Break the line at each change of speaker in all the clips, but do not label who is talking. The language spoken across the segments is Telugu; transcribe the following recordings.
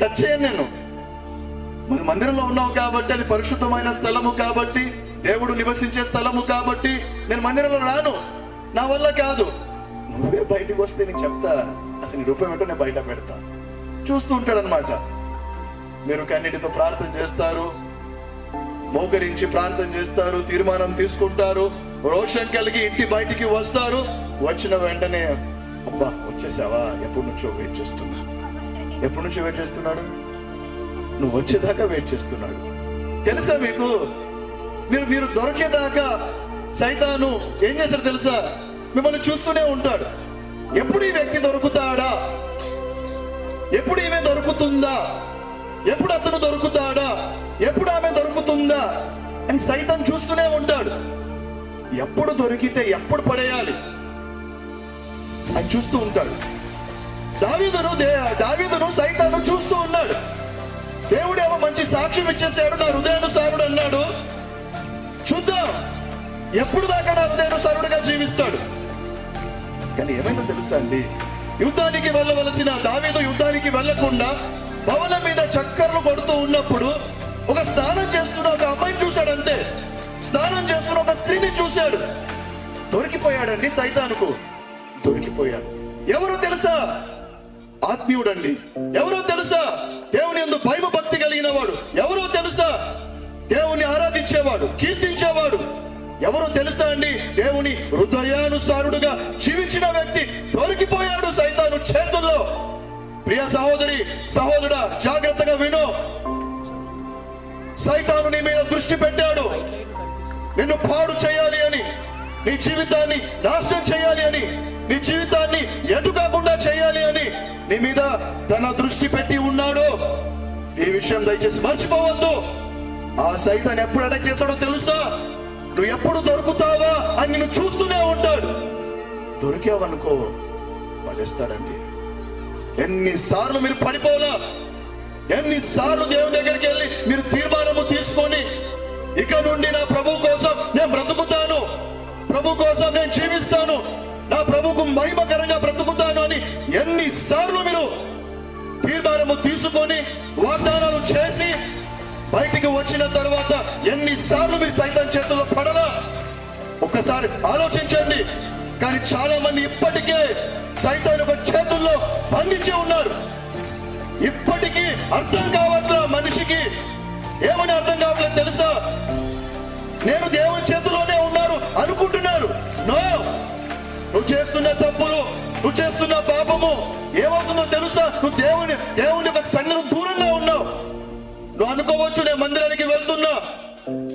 టచ్ చేయను నేను. మన మందిరంలో ఉన్నావు కాబట్టి అది పరిశుద్ధమైన స్థలము కాబట్టి దేవుడు నివసించే స్థలము కాబట్టి నేను మందిరంలో రాను. నా వల్ల కాదు. నువ్వే బయటకు వస్తే నేను చెప్తా. అసలు నీ రూపం ఏంటో నేను బయట పెడతా. చూస్తూ ఉంటాడనమాట మీరు కన్నిటితో ప్రార్థన చేస్తారు. మోకరించి ప్రార్థన చేస్తారు. తీర్మానం తీసుకుంటారు. రోషం కలిగి ఇంటి బయటికి వస్తారు. వచ్చిన వెంటనే అబ్బా వచ్చేసావా? ఎప్పుడు నుంచో వెయిట్ చేస్తున్నా. ఎప్పటి నుంచి వెయిట్ చేస్తున్నాడు? నువ్వు వచ్చేదాకా వెయిట్ చేస్తున్నాడు. తెలుసా మీకు? మీరు మీరు దొరికేదాకా సైతాను ఏం చేశాడు తెలుసా? మిమ్మల్ని చూస్తూనే ఉంటాడు. ఎప్పుడు ఈ వ్యక్తి దొరుకుతాడా? ఎప్పుడు ఈమె దొరుకుతుందా? ఎప్పుడు అతను దొరుకుతాడా? ఎప్పుడు ఆమె దొరుకుతుందా? అని సైతం చూస్తూనే ఉంటాడు. ఎప్పుడు దొరికితే ఎప్పుడు పడేయాలి? అని చూస్తూ ఉంటాడు. దావీదును దావీదును సైతాను చూస్తూ ఉన్నాడు. దేవుడేమో మంచి సాక్ష్యం ఇచ్చేసాడు నా హృదయానుసారుడు అన్నాడు. చూద్దాం ఎప్పుడు దాకా నా హృదయానుసారుడుగా జీవిస్తాడు? కానీ ఏమైనా తెలుసా అండి? యుద్ధానికి వెళ్ళవలసిన దావీదు యుద్ధానికి వెళ్ళకుండా భవనం మీద చక్కర్లు కొడుతూ ఉన్నప్పుడు ఒక స్నానం చేస్తున్న ఒక అమ్మాయిని చూశాడు అంతే. స్నానం చేస్తున్న ఒక స్త్రీని చూశాడు. దొరికిపోయాడండి సైతానుకు. దొరికిపోయాడు. ఎవరు తెలుసా? ఆత్మీయుడండి. ఎవరో తెలుసా? దేవుని ఎందు భయమ భక్తి కలిగిన వాడు ఎవరో తెలుసా? దేవుని ఆరాధించేవాడు కీర్తించేవాడు. ఎవరో తెలుసా అండి? దేవుని హృదయానుసారుడుగా జీవించిన వ్యక్తి దొరికిపోయాడు సైతాను చేతుల్లో. ప్రియ సహోదరి సహోదరుడా జాగ్రత్తగా విను. సైతాను నీ మీద దృష్టి పెట్టాడు. నిన్ను పాడు చేయాలి అని నీ జీవితాన్ని నాశనం చేయాలి అని నీ జీవితాన్ని ఎటు కాకుండా చేయాలి అని నీ మీద తన దృష్టి పెట్టి ఉన్నాడు. ఈ విషయం దయచేసి మర్చిపోవద్దు. ఆ సైతాన్ని ఎప్పుడు అటాక్ చేశాడో తెలుసా? నువ్వు ఎప్పుడు దొరుకుతావా అని నిన్ను చూస్తూనే ఉంటాడు. దొరికావనుకో పడేస్తాడండి. ఎన్నిసార్లు మీరు పడిపోలా ఎన్నిసార్లు దేవుని దగ్గరికి వెళ్ళి మీరు తీర్మానము తీసుకొని ఇక నుండి నా వాగ్దానము తీసుకొని వాగ్దానాలు చేసి బయటికి వచ్చిన తర్వాత ఎన్నిసార్లు మీరు సైతం చేతుల్లో పడలా? ఒకసారి ఆలోచించండి. కానీ చాలా మంది ఇప్పటికే సైతాన్ ఒక చేతుల్లో బంధించి ఉన్నారు. ఇప్పటికీ అర్థం కావట్లా మనిషికి? ఏమని అర్థం కావట్లేదు తెలుసా? నేను దేవుని చేతిలోనే ఉన్నారు అనుకుంటున్నారు. నో! నువ్వు చేస్తున్న తప్పులు నువ్వు చేస్తున్న పాపము ఏమవుతుందో తెలుసా? నువ్వు దేవుని దేవుని యొక్క సన్నిధి దూరంగా ఉన్నావు. నువ్వు అనుకోవచ్చు నేను మందిరానికి వెళ్తున్నా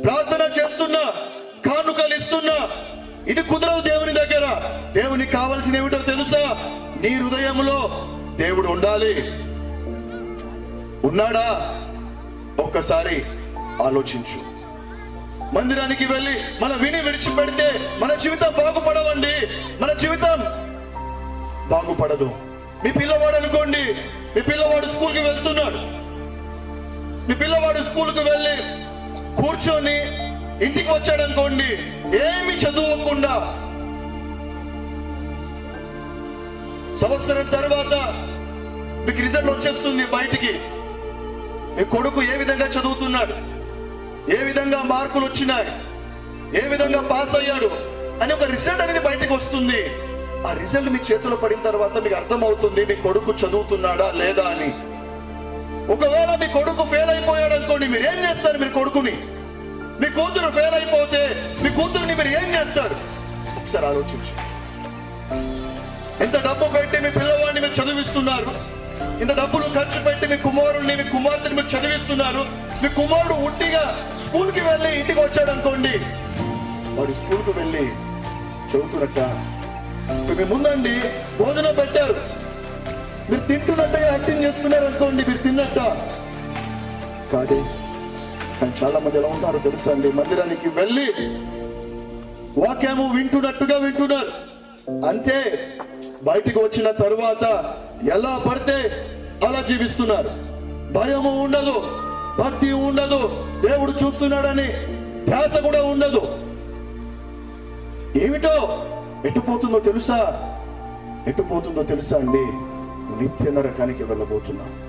ప్రార్థన చేస్తున్నా కానుకలు ఇస్తున్నా. ఇది కుదరవు దేవుని దగ్గర. దేవునికి కావలసింది ఏమిటో తెలుసా? నీ హృదయంలో దేవుడు ఉండాలి. ఉన్నాడా? ఒక్కసారి ఆలోచించు. మందిరానికి వెళ్ళి మన విని విడిచిపెడితే మన జీవితం బాగుపడవండి. మన జీవితం బాగుపడదు. మీ పిల్లవాడు అనుకోండి మీ పిల్లవాడు స్కూల్కి వెళ్తున్నాడు. మీ పిల్లవాడు స్కూల్కి వెళ్ళి కూర్చొని ఇంటికి వచ్చాడు అనుకోండి ఏమి చదువుకుండా సంవత్సరం తర్వాత మీకు రిజల్ట్ వచ్చేస్తుంది బయటికి. మీ కొడుకు ఏ విధంగా చదువుతున్నాడు? ఏ విధంగా మార్కులు వచ్చినాయి? ఏ విధంగా పాస్ అయ్యాడు? అని ఒక రిజల్ట్ అనేది బయటకు వస్తుంది. ఆ రిజల్ట్ మీ చేతిలో పడిన తర్వాత మీకు అర్థమవుతుంది మీ కొడుకు చదువుతున్నాడా లేదా అని. ఒకవేళ మీ కొడుకు ఫెయిల్ అయిపోయాడు అనుకోండి మీరు ఏం చేస్తారు మీరు కొడుకుని? మీ కూతురు ఫెయిల్ అయిపోతే మీ కూతురుని మీరు ఏం చేస్తారు? ఒకసారి ఆలోచించి. ఎంత డబ్బు పెట్టి మీ పిల్లవాడిని మీరు చదివిస్తున్నారు. ఇంత డబ్బులు ఖర్చు పెట్టి మీ కుమారుడిని మీ కుమార్తెని మీరు చదివిస్తున్నారు. మీ కుమారుడు ఉట్టిగా స్కూల్కి వెళ్ళి ఇంటికి వచ్చాడు అనుకోండి వాడు స్కూల్కి వెళ్ళి చదువుతున్నట్ట మీ ముందండి. భోజనం పెట్టారు. మీరు తింటున్నట్టుగా యాక్టింగ్ చేస్తున్నారు అనుకోండి మీరు తిన్నట్ట. కాదే కానీ చాలా మంది ఎలా ఉంటారో తెలుసా అండి. మందిరానికి వెళ్ళి వాక్యము వింటున్నట్టుగా వింటున్నారు. అంతే బయటికి వచ్చిన తరువాత ఎలా పడితే అలా జీవిస్తున్నారు. భయము ఉండదు భక్తి ఉండదు దేవుడు చూస్తున్నాడని ధ్యాస కూడా ఉండదు. ఏమిటో ఎటు పోతుందో తెలుసా? ఎటు పోతుందో తెలుసా అండి? నిత్య నరకానికి వెళ్ళబోతున్నావు